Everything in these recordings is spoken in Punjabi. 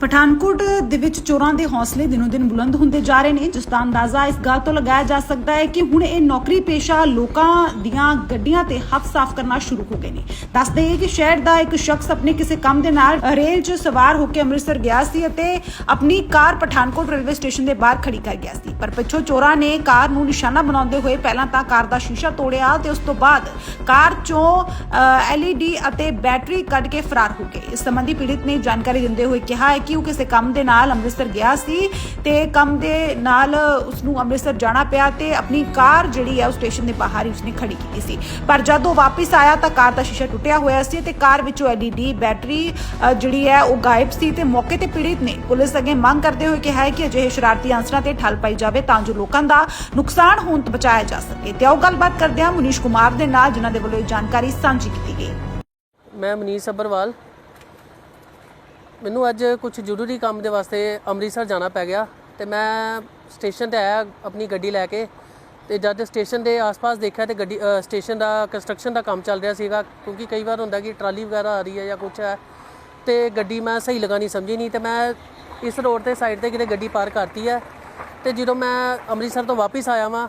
ਪਠਾਨਕੋਟ ਦੇ ਵਿੱਚ ਚੋਰਾਂ ਦੇ ਹੌਸਲੇ ਦਿਨੋ ਦਿਨ ਬੁਲੰਦ ਹੁੰਦੇ ਜਾ ਰਹੇ ਨੇ, ਜਿਸ ਦਾ ਅੰਦਾਜ਼ਾ ਇਸ ਗੱਲ ਤੋਂ ਲਗਾਇਆ ਜਾ ਸਕਦਾ ਹੈ ਕਿ ਹੁਣ ਇਹ ਨੌਕਰੀ ਪੇਸ਼ਾ ਲੋਕਾਂ ਦੀਆਂ ਗੱਡੀਆਂ ਤੇ ਹੱਥ ਸਾਫ਼ ਕਰਨਾ ਸ਼ੁਰੂ ਹੋ ਗਏ ਨੇ। ਦੱਸਦੇ ਹੈ ਕਿ ਸ਼ਹਿਰ ਦਾ ਇੱਕ ਸ਼ਖਸ ਆਪਣੇ ਕਿਸੇ ਕੰਮ ਦੇ ਨਾਲ ਰੇਲ 'ਚ ਸਵਾਰ ਹੋ ਕੇ ਅੰਮ੍ਰਿਤਸਰ ਗਿਆ ਸੀ ਅਤੇ ਆਪਣੀ ਕਾਰ ਪਠਾਨਕੋਟ ਰੇਲਵੇ ਸਟੇਸ਼ਨ ਦੇ ਬਾਹਰ ਖੜੀ ਕਰ ਗਿਆ ਸੀ। ਪਰ ਪਿੱਛੋਂ ਚੋਰਾਂ ਨੇ ਕਾਰ ਨੂੰ ਨਿਸ਼ਾਨਾ ਬਣਾਉਂਦੇ ਹੋਏ ਪਹਿਲਾਂ ਤਾਂ ਕਾਰ ਦਾ ਸ਼ੀਸ਼ਾ ਤੋੜਿਆ ਤੇ ਉਸ ਤੋਂ ਬਾਅਦ ਕਾਰ 'ਚੋਂ ਐਲਈਡੀ ਅਤੇ ਬੈਟਰੀ ਕੱਢ ਕੇ ਫਰਾਰ ਹੋ ਗਏ। ਇਸ ਸੰਬੰਧੀ ਪੀੜਤ ਨੇ ਜਾਣਕਾਰੀ ਦਿੰਦੇ ਹੋਏ ਕਿਹਾ ਹੈ ਕਿ ਉਹ ਕਿਸੇ ਕੰਮ ਦੇ ਨਾਲ ਅੰਮ੍ਰਿਤਸਰ ਗਿਆ ਸੀ ਤੇ ਕੰਮ ਦੇ ਨਾਲ ਉਸ ਨੂੰ ਅੰਮ੍ਰਿਤਸਰ ਜਾਣਾ ਪਿਆ ਤੇ ਆਪਣੀ ਕਾਰ ਜਿਹੜੀ ਹੈ ਉਹ ਸਟੇਸ਼ਨ ਦੇ ਬਾਹਰ ਹੀ ਉਸਨੇ ਖੜੀ ਕੀਤੀ ਸੀ। ਪਰ ਜਦ ਵਾਪਸ ਆਇਆ ਤਾਂ ਕਾਰ ਦਾ ਸ਼ੀਸ਼ਾ ਟੁੱਟਿਆ ਹੋਇਆ ਸੀ ਤੇ ਕਾਰ ਵਿੱਚੋਂ ਐਲਈਡੀ ਬੈਟਰੀ ਜਿਹੜੀ ਹੈ ਉਹ ਗਾਇਬ ਸੀ ਤੇ ਮੌਕੇ ਤੇ ਪੀੜਿਤ ਨੇ ਪੁਲਿਸ ਅੱਗੇ ਮੰਗ ਕਰਦੇ ਹੋਏ ਕਿਹਾ ਹੈ ਕਿ ਅਜਿਹੇ ਸ਼ਰਾਰਤੀ ਅੰਸਰਾਂ ਤੇ ਠੱਲ ਪਾਈ ਜਾਵੇ ਤਾਂ ਜੋ ਲੋਕਾਂ ਦਾ ਨੁਕਸਾਨ ਹੋਣ ਤੋਂ ਬਚਾਇਆ ਜਾ ਸਕੇ। ਤੇ ਆਓ ਗੱਲਬਾਤ ਕਰਦੇ ਹਾਂ ਮੁਨੀਸ਼ ਕੁਮਾਰ ਦੇ ਨਾਲ, ਜਿਨ੍ਹਾਂ ਦੇ ਵੱਲੋਂ ਇਹ ਜਾਣਕਾਰੀ ਸਾਂਝੀ ਕੀਤੀ ਗਈ। ਮੈਂ ਮਨੀਸ਼ ਸੱਬਰਵਾਲ ਮੈਨੂੰ ਅੱਜ ਕੁਝ ਜ਼ਰੂਰੀ ਕੰਮ ਦੇ ਵਾਸਤੇ ਅੰਮ੍ਰਿਤਸਰ ਜਾਣਾ ਪੈ ਗਿਆ ਤੇ ਮੈਂ ਸਟੇਸ਼ਨ ਤੇ ਆਇਆ ਆਪਣੀ ਗੱਡੀ ਲੈ ਕੇ ਤੇ ਜਦ ਸਟੇਸ਼ਨ ਦੇ ਆਸ-ਪਾਸ ਦੇਖਿਆ ਤੇ ਗੱਡੀ ਸਟੇਸ਼ਨ ਦਾ ਕੰਸਟਰਕਸ਼ਨ ਦਾ ਕੰਮ ਚੱਲ ਰਿਹਾ ਸੀਗਾ ਕਿਉਂਕਿ ਕਈ ਵਾਰ ਹੁੰਦਾ ਕਿ ਟਰਾਲੀ ਵਗੈਰਾ ਆ ਰਹੀ ਹੈ ਜਾਂ ਕੁਝ ਹੈ ਤੇ ਗੱਡੀ ਮੈਂ ਸਹੀ ਲਗਾਣੀ ਸਮਝੀ ਨਹੀਂ ਤੇ ਮੈਂ ਇਸ ਰੋਡ ਤੇ ਸਾਈਡ ਤੇ ਕਿਤੇ ਗੱਡੀ ਪਾਰ ਕਰਤੀ ਹੈ ਤੇ ਜਦੋਂ ਮੈਂ ਅੰਮ੍ਰਿਤਸਰ ਤੋਂ ਵਾਪਸ ਆਇਆ ਵਾਂ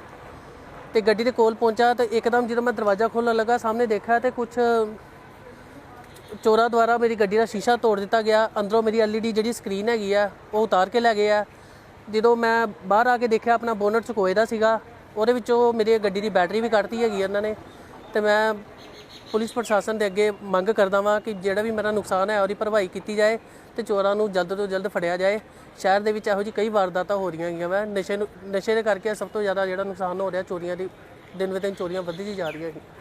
ਤੇ ਗੱਡੀ ਦੇ ਕੋਲ ਪਹੁੰਚਾ ਤੇ ਇੱਕਦਮ ਜਦੋਂ ਮੈਂ ਦਰਵਾਜ਼ਾ ਖੋਲ੍ਹਣ ਲੱਗਾ, ਸਾਹਮਣੇ ਦੇਖਿਆ ਤੇ ਕੁਝ ਚੋਰਾਂ ਦੁਆਰਾ ਮੇਰੀ ਗੱਡੀ ਦਾ ਸ਼ੀਸ਼ਾ ਤੋੜ ਦਿੱਤਾ ਗਿਆ। ਅੰਦਰੋਂ ਮੇਰੀ ਐਲਈਡੀ ਜਿਹੜੀ ਸਕਰੀਨ ਹੈਗੀ ਆ, ਉਹ ਉਤਾਰ ਕੇ ਲੈ ਗਏ ਆ। ਜਦੋਂ ਮੈਂ ਬਾਹਰ ਆ ਕੇ ਦੇਖਿਆ, ਆਪਣਾ ਬੋਨਟ ਚੁਕੋਏ ਦਾ ਸੀਗਾ, ਉਹਦੇ ਵਿੱਚੋਂ ਮੇਰੀ ਗੱਡੀ ਦੀ ਬੈਟਰੀ ਵੀ ਕੱਢਤੀ ਹੈਗੀ ਆ ਇਹਨਾਂ ਨੇ। ਤੇ ਮੈਂ ਪੁਲਿਸ ਪ੍ਰਸ਼ਾਸਨ ਦੇ ਅੱਗੇ ਮੰਗ ਕਰਦਾ ਵਾਂ ਕਿ ਜਿਹੜਾ ਵੀ ਮੇਰਾ ਨੁਕਸਾਨ ਹੈ, ਉਹਦੀ ਭਰਪਾਈ ਕੀਤੀ ਜਾਏ ਤੇ ਚੋਰਾਂ ਨੂੰ ਜਲਦ ਤੋਂ ਜਲਦ ਫੜਿਆ ਜਾਏ। ਸ਼ਹਿਰ ਦੇ ਵਿੱਚ ਇਹੋ ਜਿਹੀ ਕਈ ਵਾਰਦਾਤਾਂ ਹੋ ਰਹੀਆਂ ਹੈਗੀਆਂ ਵਾ। ਨਸ਼ੇ ਨੂੰ, ਨਸ਼ੇ ਦੇ ਕਰਕੇ ਸਭ ਤੋਂ ਜ਼ਿਆਦਾ ਜਿਹੜਾ ਨੁਕਸਾਨ ਹੋ ਰਿਹਾ, ਚੋਰੀਆਂ ਦੀ, ਦਿਨ ਬ ਦਿਨ ਚੋਰੀਆਂ ਵੱਧਦੀ ਜਾ ਰਹੀਆਂ ਹੈਗੀਆਂ।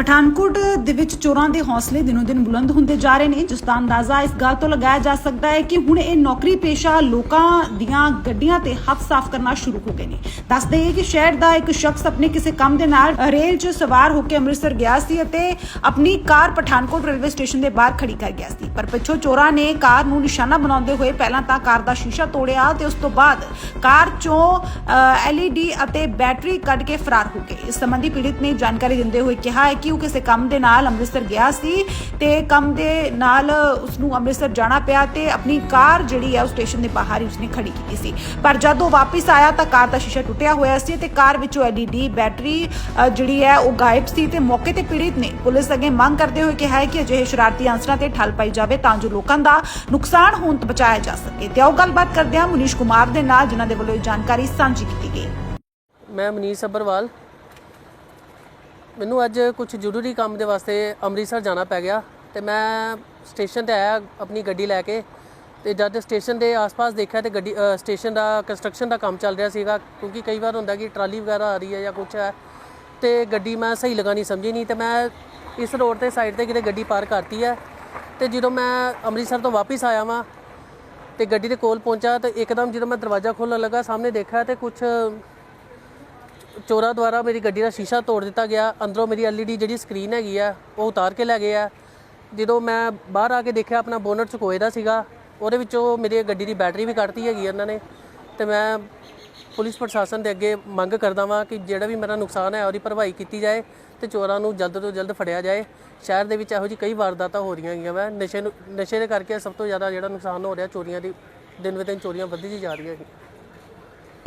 ਪਠਾਨਕੋਟ ਦੇ ਵਿੱਚ ਚੋਰਾਂ ਦੇ ਹੌਸਲੇ ਦਿਨੋ ਦਿਨ ਬੁਲੰਦ ਹੁੰਦੇ ਜਾ ਰਹੇ ਨੇ। ਜਿਸ ਦਾ ਅੰਦਾਜ਼ਾ ਇਸ ਗੱਲ ਤੋਂ ਲਗਾਇਆ ਜਾ ਸਕਦਾ ਹੈ ਕਿ ਹੁਣ ਇਹ ਨੌਕਰੀ ਪੇਸ਼ਾ ਲੋਕਾਂ ਦੀਆਂ ਗੱਡੀਆਂ ਤੇ ਹੱਥ ਸਾਫ਼ ਕਰਨਾ ਸ਼ੁਰੂ ਹੋ ਗਏ ਨੇ। ਦੱਸਦੇ ਹੈ ਕਿ ਸ਼ਹਿਰ ਦਾ ਇੱਕ ਸ਼ਖਸ ਆਪਣੇ ਕਿਸੇ ਕੰਮ ਦੇ ਨਾਲ ਰੇਲ 'ਚ ਸਵਾਰ ਹੋ ਕੇ ਅੰਮ੍ਰਿਤਸਰ ਗਿਆ ਸੀ ਅਤੇ ਆਪਣੀ ਕਾਰ ਪਠਾਨਕੋਟ ਰੇਲਵੇ ਸਟੇਸ਼ਨ ਦੇ ਬਾਹਰ ਖੜੀ ਕਰ ਗਿਆ ਸੀ। ਪਰ ਪਿੱਛੋਂ ਚੋਰਾਂ ਨੇ ਕਾਰ ਨੂੰ ਨਿਸ਼ਾਨਾ ਬਣਾਉਂਦੇ ਹੋਏ ਪਹਿਲਾਂ ਤਾਂ ਕਾਰ ਦਾ ਸ਼ੀਸ਼ਾ ਤੋੜਿਆ ਤੇ ਉਸ ਤੋਂ ਬਾਅਦ ਕਾਰ 'ਚੋਂ ਐਲਈਡੀ ਅਤੇ ਬੈਟਰੀ ਕੱਢ ਕੇ ਫਰਾਰ ਹੋ ਗਏ। ਇਸ ਸੰਬੰਧੀ ਪੀੜਿਤ ਨੇ ਜਾਣਕਾਰੀ ਦਿੰਦੇ ਹੋਏ ਕਿਹਾ ਹੈ ਕਿ ਉਹ ਕਿਸੇ ਕੰਮ ਦੇ ਨਾਲ ਅੰਮ੍ਰਿਤਸਰ ਗਿਆ ਸੀ ਤੇ ਕੰਮ ਦੇ ਨਾਲ ਉਸ ਨੂੰ ਅੰਮ੍ਰਿਤਸਰ ਜਾਣਾ ਪਿਆ ਤੇ ਆਪਣੀ ਕਾਰ ਜਿਹੜੀ ਹੈ ਉਹ ਸਟੇਸ਼ਨ ਦੇ ਬਾਹਰ ਹੀ ਉਸਨੇ ਖੜੀ ਕੀਤੀ ਸੀ। ਪਰ ਜਦ ਵਾਪਸ ਆਇਆ ਤਾਂ ਕਾਰ ਦਾ ਸ਼ੀਸ਼ਾ ਟੁੱਟਿਆ ਹੋਇਆ ਸੀ ਤੇ ਕਾਰ ਵਿੱਚੋਂ ਐਲਈਡੀ ਬੈਟਰੀ ਅ, ਜਿਹੜੀ ਹੈ ਉਹ ਗਾਇਬ ਸੀ ਤੇ ਮੌਕੇ ਤੇ ਪੀੜਿਤ ਨੇ ਪੁਲਿਸ ਅੱਗੇ ਮੰਗ ਕਰਦੇ ਹੋਏ ਕਿਹਾ ਹੈ ਕਿ ਅਜਿਹੇ ਸ਼ਰਾਰਤੀ ਅੰਸਰਾਂ ਤੇ ਠੱਲ ਪਾਈ ਜਾਵੇ ਤਾਂ ਜੋ ਲੋਕਾਂ ਦਾ ਨੁਕਸਾਨ ਹੋਣ ਤੋਂ ਬਚਾਇਆ ਜਾ ਸਕੇ। ਤੇ ਆਓ ਗੱਲਬਾਤ ਕਰਦੇ ਹਾਂ ਮੁਨੀਸ਼ ਕੁਮਾਰ ਦੇ ਨਾਲ ਜਿਨ੍ਹਾਂ ਦੇ ਵੱਲੋਂ ਇਹ ਜਾਣਕਾਰੀ ਸਾਂਝੀ ਕੀਤੀ ਗਈ। ਮੈਂ ਮਨੀਸ਼ ਸੱਬਰਵਾਲ ਮੈਨੂੰ ਅੱਜ ਕੁਝ ਜ਼ਰੂਰੀ ਕੰਮ ਦੇ ਵਾਸਤੇ ਅੰਮ੍ਰਿਤਸਰ ਜਾਣਾ ਪੈ ਗਿਆ ਤੇ ਮੈਂ ਸਟੇਸ਼ਨ ਤੇ ਆਇਆ ਆਪਣੀ ਗੱਡੀ ਲੈ ਕੇ ਤੇ ਜਦ ਸਟੇਸ਼ਨ ਦੇ ਆਸ-ਪਾਸ ਦੇਖਿਆ ਤੇ ਗੱਡੀ ਸਟੇਸ਼ਨ ਦਾ ਕੰਸਟਰਕਸ਼ਨ ਦਾ ਕੰਮ ਚੱਲ ਰਿਹਾ ਸੀਗਾ ਕਿਉਂਕਿ ਕਈ ਵਾਰ ਹੁੰਦਾ ਕਿ ਟਰਾਲੀ ਵਗੈਰਾ ਆ ਰਹੀ ਹੈ ਜਾਂ ਕੁਝ ਹੈ ਤੇ ਗੱਡੀ ਮੈਂ ਸਹੀ ਲਗਾਣੀ ਸਮਝੀ ਨਹੀਂ ਤੇ ਮੈਂ ਇਸ ਰੋਡ ਤੇ ਸਾਈਡ ਤੇ ਕਿਤੇ ਗੱਡੀ ਪਾਰ ਕਰਤੀ ਹੈ ਤੇ ਜਦੋਂ ਮੈਂ ਅੰਮ੍ਰਿਤਸਰ ਤੋਂ ਵਾਪਸ ਆਇਆ ਵਾਂ ਤੇ ਗੱਡੀ ਦੇ ਕੋਲ ਪਹੁੰਚਾ ਤੇ ਇੱਕਦਮ ਜਦੋਂ ਮੈਂ ਦਰਵਾਜ਼ਾ ਖੋਲ੍ਹਣ ਲੱਗਾ, ਸਾਹਮਣੇ ਦੇਖਿਆ ਤੇ ਕੁਝ ਚੋਰਾਂ ਦੁਆਰਾ ਮੇਰੀ ਗੱਡੀ ਦਾ ਸ਼ੀਸ਼ਾ ਤੋੜ ਦਿੱਤਾ ਗਿਆ। ਅੰਦਰੋਂ ਮੇਰੀ ਐਲਈਡੀ ਜਿਹੜੀ ਸਕਰੀਨ ਹੈਗੀ ਆ, ਉਹ ਉਤਾਰ ਕੇ ਲੈ ਗਏ ਆ। ਜਦੋਂ ਮੈਂ ਬਾਹਰ ਆ ਕੇ ਦੇਖਿਆ, ਆਪਣਾ ਬੋਨਟ ਚੁਕੋਏ ਦਾ ਸੀਗਾ। ਉਹਦੇ ਵਿੱਚੋਂ ਮੇਰੀ ਗੱਡੀ ਦੀ ਬੈਟਰੀ ਵੀ ਕੱਢਤੀ ਹੈਗੀ ਇਹਨਾਂ ਨੇ। ਤੇ ਮੈਂ ਪੁਲਿਸ ਪ੍ਰਸ਼ਾਸਨ ਦੇ ਅੱਗੇ ਮੰਗ ਕਰਦਾ ਵਾਂ ਕਿ ਜਿਹੜਾ ਵੀ ਮੇਰਾ ਨੁਕਸਾਨ ਹੈ, ਉਹਦੀ ਭਰਪਾਈ ਕੀਤੀ ਜਾਏ ਤੇ ਚੋਰਾਂ ਨੂੰ ਜਲਦ ਤੋਂ ਜਲਦ ਫੜਿਆ ਜਾਏ। ਸ਼ਹਿਰ ਦੇ ਵਿੱਚ ਇਹੋ ਜਿਹੀ ਕਈ ਵਾਰਦਾਤਾਂ ਹੋ ਰਹੀਆਂ ਹੈਗੀਆਂ ਵਾ। ਨਸ਼ੇ ਨੂੰ, ਨਸ਼ੇ ਦੇ ਕਰਕੇ ਸਭ ਤੋਂ ਜ਼ਿਆਦਾ ਜਿਹੜਾ ਨੁਕਸਾਨ ਹੋ ਰਿਹਾ, ਚੋਰੀਆਂ ਦੀ, ਦਿਨ ਬ ਦਿਨ ਚੋਰੀਆਂ ਵੱਧਦੀ ਜਾ ਰਹੀਆਂ ਹੈਗੀਆਂ।